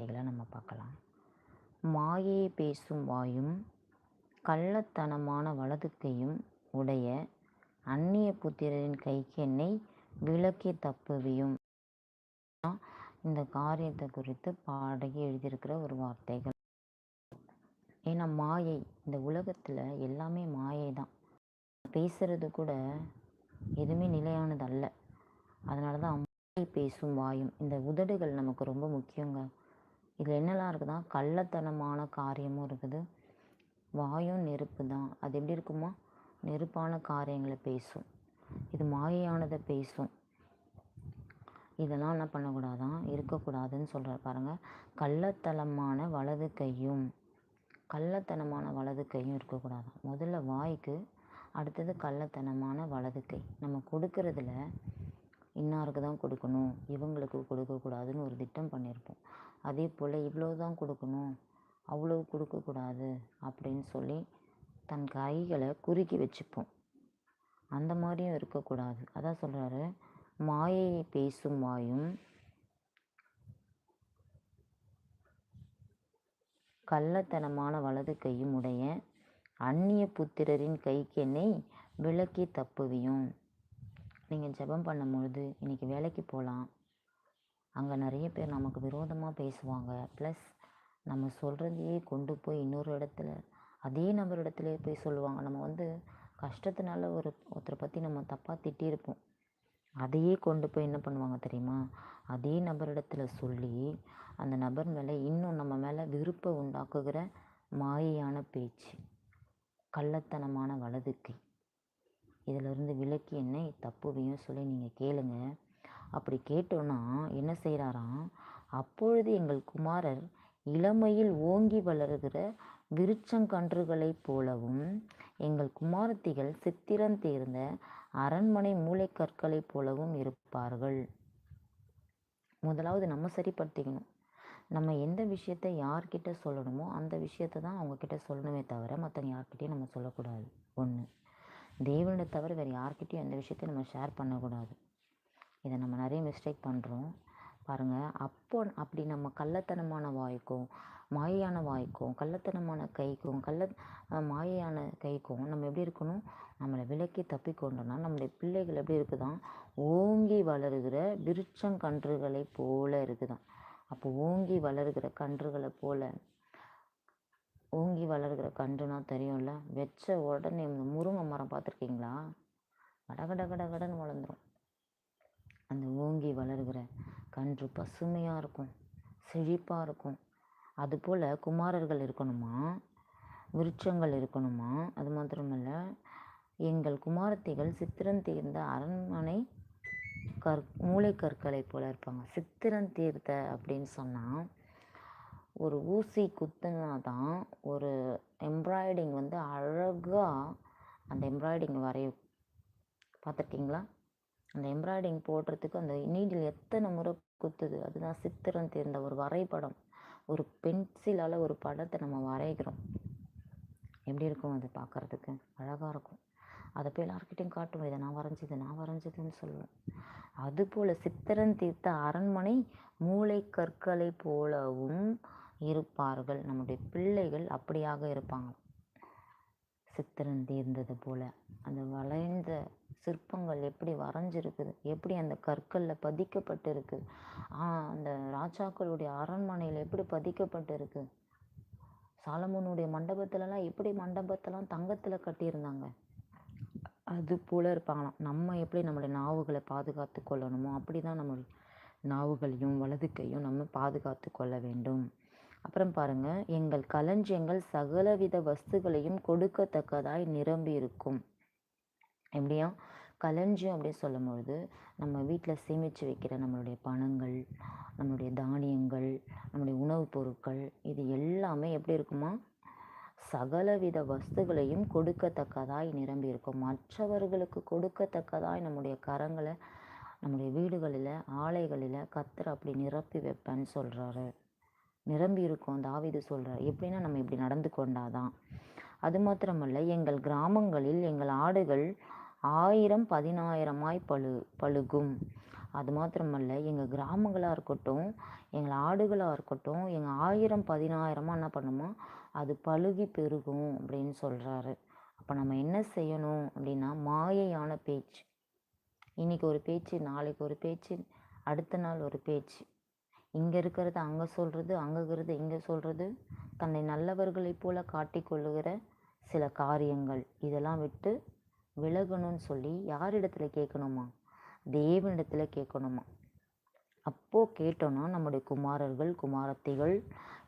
வார்த்தைகளை நம்ம பார்க்கலாம். மாயை பேசும் வாயும் கள்ளத்தனமான வலதுக்கையும் உடைய அந்நிய புத்திரரின் கைக்கு என்னை விளக்கி தப்புவியும். இந்த காரியத்தை குறித்து பாடகி எழுதியிருக்கிற ஒரு வார்த்தைகள். ஏன்னா மாயை இந்த உலகத்தில் எல்லாமே மாயை தான் பேசுறது கூட எதுவுமே நிலையானது அல்ல அதனால தான் மாயை பேசும் வாயும் இந்த உதடுகள் நமக்கு ரொம்ப முக்கியங்க. இதில் என்னெல்லாம் இருக்குதுன்னா கள்ளத்தனமான காரியமும் இருக்குது. வாயும் நெருப்பு தான். அது எப்படி இருக்குமா? நெருப்பான காரியங்களை பேசும். இது மாயையானதை பேசும். இதெல்லாம் என்ன பண்ணக்கூடாதான் இருக்கக்கூடாதுன்னு சொல்கிறார் பாருங்கள் கள்ளத்தனமான வலது கையும் கள்ளத்தனமான வலது கையும் இருக்கக்கூடாதான் முதல்ல வாய்க்கு அடுத்தது கள்ளத்தனமான வலது கை. நம்ம கொடுக்கறதுல இன்னாருக்கு தான் கொடுக்கணும்? இவங்களுக்கு கொடுக்கக்கூடாதுன்னு ஒரு திட்டம் பண்ணியிருப்போம். அதே போல் இவ்வளோ தான் கொடுக்கணும். அவ்வளோ கொடுக்கக்கூடாது அப்படின்னு சொல்லி தன் கைகளை குறுக்கி வச்சுப்போம். அந்த மாதிரியும் இருக்கக்கூடாது. அதான் சொல்கிறாரு மாயையை பேசும் வாயும் கள்ளத்தனமான வலது கையும் உடைய அந்நிய புத்திரரின் கைக்கெண்ணை விளக்கி விலக்கி தப்புவியும். நீங்கள் ஜெபம் பண்ணும்பொழுது இன்றைக்கி வேலைக்கு போகலாம் அங்கே நிறைய பேர் நமக்கு விரோதமாக பேசுவாங்க. ப்ளஸ் நம்ம சொல்கிறதையே கொண்டு போய் இன்னொரு இடத்துல அதே நபர் இடத்துல போய் சொல்லுவாங்க. நம்ம வந்து கஷ்டத்தினால ஒரு ஒருத்தரை பற்றி நம்ம தப்பாக திட்டியிருப்போம். அதையே கொண்டு போய் என்ன பண்ணுவாங்க தெரியுமா? அதே நபரிடத்தில் சொல்லி அந்த நபர் மேலே இன்னும் நம்ம மேலே விருப்பம் உண்டாக்குகிற மாயையான பேச்சு கள்ளத்தனமான வலதுக்கு இதிலிருந்து விலக்கி என்னை தப்புவையும் சொல்லி நீங்கள் கேளுங்கள் அப்படி கேட்டோன்னா என்ன செய்கிறாராம் அப்பொழுது எங்கள் குமாரர் இளமையில் ஓங்கி வளருகிற விருச்சங்கன்றுகளைப் போலவும் எங்கள் குமாரத்திகள் சித்திரம் தேர்ந்த அரண்மனை மூளைக்கற்களைப் போலவும் இருப்பார்கள். முதலாவது நம்ம சரிப்படுத்திக்கணும். நம்ம எந்த விஷயத்த யார்கிட்ட சொல்லணுமோ அந்த விஷயத்த தான் அவங்கக்கிட்ட சொல்லணுமே தவிர மற்றவங்க யார்கிட்டையும் நம்ம சொல்லக்கூடாது. ஒன்று தேவனை தவிர வேறு யார்கிட்டையும் எந்த விஷயத்தையும் நம்ம ஷேர் பண்ணக்கூடாது. இதை நம்ம நிறைய மிஸ்டேக் பண்ணுறோம் பாருங்கள் அப்போ அப்படி நம்ம கள்ளத்தனமான வாய்க்கும் மாயையான வாய்க்கும் கள்ளத்தனமான கைக்கும் கள்ள மாயையான கைக்கும் நம்ம எப்படி இருக்கணும்? நம்மளை விலக்கி தப்பிக்கொண்டோன்னா நம்முடைய பிள்ளைகள் எப்படி இருக்குதான்? ஓங்கி வளருகிற விருச்சங்கன்றுகளை போல இருக்குதான். அப்போ ஓங்கி வளருகிற கன்றுகளை போல ஓங்கி வளர்கிற கன்றுனா தெரியும்ல? வச்ச உடனே இந்த முருங்கை மரம் பார்த்துருக்கீங்களா? கடகட கடகடன்னு வளர்ந்துடும் அந்த ஓங்கி வளருகிற கன்று பசுமையாக இருக்கும் செழிப்பாக இருக்கும். அதுபோல் குமாரர்கள் இருக்கணுமா? விருட்சங்கள் இருக்கணுமா? அது மாத்திரமல்ல எங்கள் குமாரத்திகள் சித்திரம் தீர்ந்த அரண்மனை கற் மூளைக்கற்களை போல இருப்பாங்க. சித்திரம் தீர்த்த அப்படின்னு சொன்னால் ஒரு ஊசி குத்துனா தான் ஒரு எம்ப்ராய்டிங் வந்து அழகாக அந்த எம்ப்ராய்டிங் வரையும். பார்த்துருக்கீங்களா? அந்த எம்ப்ராய்டிங் போடுறதுக்கு அந்த நீடில் எத்தனை முறை குத்துது? அதுதான் சித்திரம் தேர்ந்த ஒரு வரைபடம். ஒரு பென்சிலால் ஒரு படத்தை நம்ம வரைகிறோம். எப்படி இருக்கும் அது பார்க்குறதுக்கு? அழகாக இருக்கும். அதை போய் எல்லாருக்கிட்டையும் காட்டுவோம். இதை நான் வரைஞ்சது நான் வரைஞ்சதுன்னு சொல்லுவோம். அதுபோல் சித்திரன் தீர்த்த அரண்மனை மூளை கற்களை போலவும் இருப்பார்கள். நம்முடைய பிள்ளைகள் அப்படியாக இருப்பாங்க. சித்திரன் தீர்ந்தது போல். அந்த வளைந்த சிற்பங்கள் எப்படி வரைஞ்சிருக்குது? எப்படி அந்த கற்களில் பதிக்கப்பட்டு இருக்குது அந்த ராஜாக்களுடைய அரண்மனையில் எப்படி பதிக்கப்பட்டு இருக்கு சாலமோனுடைய மண்டபத்துலலாம் எப்படி மண்டபத்தெல்லாம் தங்கத்தில் கட்டியிருந்தாங்க? அது போல் இருப்பாங்களாம். நம்ம எப்படி நம்மளுடைய நாவுகளை பாதுகாத்து கொள்ளணுமோ அப்படி தான் நம்ம நாவுகளையும் வலது கையும் நம்ம பாதுகாத்து கொள்ள வேண்டும். அப்புறம் பாருங்கள் எங்கள் களஞ்சியங்கள் சகலவித வஸ்துகளையும் கொடுக்கத்தக்கதாய் நிரம்பி இருக்கும் எப்படியா? களஞ்சியம் அப்படின்னு சொல்லும்பொழுது நம்ம வீட்டில் சேமித்து வைக்கிற நம்மளுடைய பணங்கள் நம்மளுடைய தானியங்கள் நம்முடைய உணவுப் பொருட்கள் இது எல்லாமே எப்படி இருக்குமா? சகலவித வஸ்துகளையும் கொடுக்கத்தக்கதாய் நிரம்பி இருக்கும் மற்றவர்களுக்கு கொடுக்கத்தக்கதாய் நம்முடைய கரங்களை நம்முடைய வீடுகளில் ஆலைகளில் கத்தர் அப்படி நிரப்பி வைப்பேன்னு சொல்கிறாரு நிரம்பி இருக்கும் தாவிது சொல்கிறார் எப்படின்னா நம்ம இப்படி நடந்து கொண்டாதான். அது மாத்திரமல்ல எங்கள் கிராமங்களில் எங்கள் ஆடுகள் ஆயிரம் பதினாயிரமாய் பழு பழுகும். அது மாத்திரமல்ல எங்கள் கிராமங்களாக இருக்கட்டும் எங்கள் ஆடுகளாக இருக்கட்டும் எங்கள் ஆயிரம் பதினாயிரமாக என்ன பண்ணுமா அது பழுகி பெருகும் அப்படின்னு சொல்கிறாரு அப்போ நம்ம என்ன செய்யணும் அப்படின்னா மாயையான பேச்சு. இன்றைக்கி ஒரு பேச்சு நாளைக்கு ஒரு பேச்சு அடுத்த நாள் ஒரு பேச்சு. இங்கே இருக்கிறது அங்கே சொல்கிறது அங்கே இருக்கிறது இங்கே சொல்கிறது தன்னை நல்லவர்களைப் போல காட்டிக்கொள்ளுகிற சில காரியங்கள். இதெல்லாம் விட்டு விலகணும்னு சொல்லி யாரிடத்தில் கேட்கணுமா? தேவனிடத்தில் கேட்கணுமா? அப்போது கேட்டோன்னா நம்முடைய குமாரர்கள் குமாரத்திகள்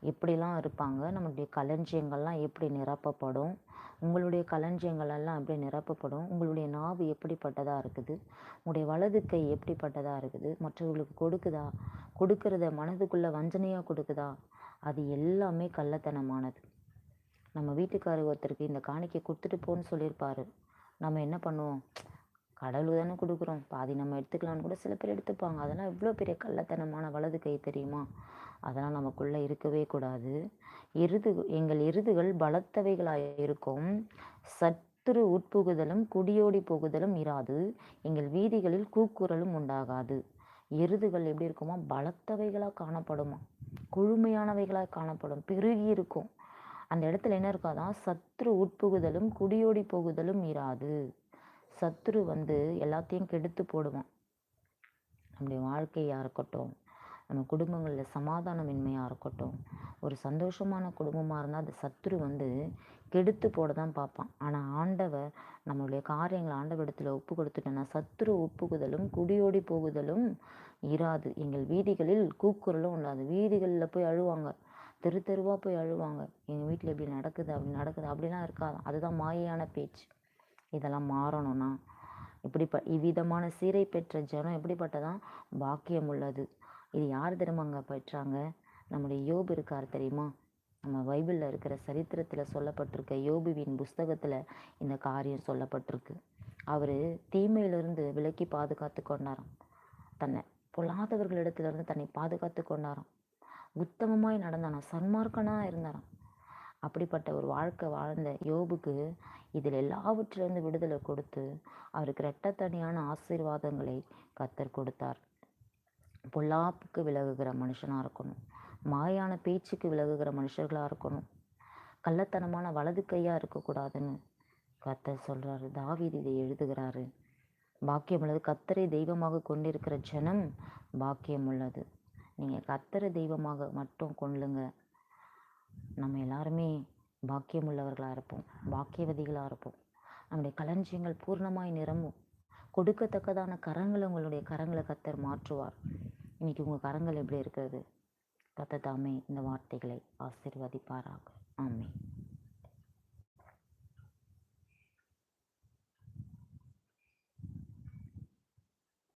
எப்படிலாம் இருப்பாங்க? நம்முடைய களஞ்சியங்கள்லாம் எப்படி நிரப்பப்படும்? உங்களுடைய களஞ்சியங்கள் எல்லாம் எப்படி நிரப்பப்படும்? உங்களுடைய நாவு எப்படிப்பட்டதாக இருக்குது? உங்களுடைய வலது கை எப்படிப்பட்டதாக இருக்குது? மற்றவர்களுக்கு கொடுக்குதா? கொடுக்கறத மனதுக்குள்ளே வஞ்சனையாக கொடுக்குதா? அது எல்லாமே கள்ளத்தனமானது. நம்ம வீட்டுக்காரர் ஒருத்தருக்கு இந்த காணிக்கை கொடுத்துட்டு போன்னு சொல்லியிருப்பாரு. நம்ம என்ன பண்ணுவோம்? கடவுளுக்கு தானே கொடுக்குறோம். பாதி நம்ம எடுத்துக்கலாம்னு கூட சில பேர் எடுத்துப்பாங்க. அதெல்லாம் எவ்வளோ பெரிய கள்ளத்தனமான வலது கை தெரியுமா? அதெல்லாம் நமக்குள்ளே இருக்கவே கூடாது. எருது எங்கள் எருதுகள் பலத்தவைகளாக இருக்கும். சத்துரு உட்புகுதலும் குடியோடி போகுதலும் இராது. எங்கள் வீதிகளில் கூக்குரலும் உண்டாகாது. எருதுகள் எப்படி இருக்குமா பலத்தவைகளாக காணப்படுமா? கொழுமையானவைகளாக காணப்படும். பெருகி இருக்கும். அந்த இடத்துல என்ன இருக்காதான் சத்ரு உட்புகுதலும் குடியோடி போகுதலும் இராது. சத்ரு வந்து எல்லாத்தையும் கெடுத்து போடுவான். நம்முடைய வாழ்க்கையாக இருக்கட்டும் நம்ம குடும்பங்களில் சமாதானமின்மையாக இருக்கட்டும் ஒரு சந்தோஷமான குடும்பமாக இருந்தால் அது சத்ரு வந்து கெடுத்து போட தான் பார்ப்பான். ஆனால் ஆண்டவர் நம்மளுடைய காரியங்களை ஆண்டவரிடத்தில் ஒப்பு கொடுத்துட்டோன்னா சத்ரு ஒப்புகுதலும் குடியோடி போகுதலும் இராது. எங்கள் வீதிகளில் கூக்குரலும் உண்டாது வீதிகளில் போய் அழுவாங்க. தெரு தெருவாக போய் அழுவாங்க. எங்கள் வீட்டில் இப்படி நடக்குது அப்படி நடக்குது அப்படிலாம் இருக்காது. அதுதான் மாயையான பேச்சு. இதெல்லாம் மாறணும்னா? இப்படிப்ப இவ்விதமான சீரை பெற்ற ஜனம் எப்படிப்பட்டதான் பாக்கியம் உள்ளது? இது யார் தெரியுமாங்க பெற்றாங்க? நம்முடைய யோபு இருக்கார் தெரியுமா? நம்ம பைபிளில் இருக்கிற சரித்திரத்தில் சொல்லப்பட்டிருக்க யோபுவின் புஸ்தகத்தில் இந்த காரியம் சொல்லப்பட்டிருக்கு. அவர் தீமையிலிருந்து விலக்கி பாதுகாத்து கொண்டாராம். தன்னை பொல்லாதவர்களிடத்திலிருந்து தன்னை பாதுகாத்து கொண்டாராம். உத்தமமாய் நடந்தானாம் சன்மார்க்கனாக இருந்தாராம். அப்படிப்பட்ட ஒரு வாழ்க்கை வாழ்ந்த யோபுக்கு இதில் எல்லாவற்றிலிருந்து விடுதலை கொடுத்து அவருக்கு இரட்டத்தனியான ஆசீர்வாதங்களை கத்தர் கொடுத்தார். பொல்லாப்புக்கு விலகுகிற மனுஷனாக இருக்கணும். மாயான பேச்சுக்கு விலகுகிற மனுஷர்களாக இருக்கணும். கள்ளத்தனமான வலது கையாக இருக்கக்கூடாதுன்னு கத்தர் சொல்கிறாரு தாவீது இதை எழுதுகிறாரு. பாக்கியம் உள்ளது. கத்தரை தெய்வமாக கொண்டிருக்கிற ஜனம் பாக்கியம் உள்ளது. நீங்கள் கத்தரை தெய்வமாக மட்டும் கொள்ளுங்கள் நம்ம எல்லாருமே பாக்கியம் உள்ளவர்களாக இருப்போம் பாக்கியவதிகளாக இருப்போம். நம்முடைய களஞ்சியங்கள் பூர்ணமாய் நிரம்பும். கொடுக்கத்தக்கதான கரங்களை உங்களுடைய கரங்களை கத்தர் மாற்றுவார். இன்னைக்கு உங்கள் கரங்கள் எப்படி இருக்கிறது? கத்த தாமே இந்த வார்த்தைகளை ஆசீர்வதிப்பாராக. ஆமே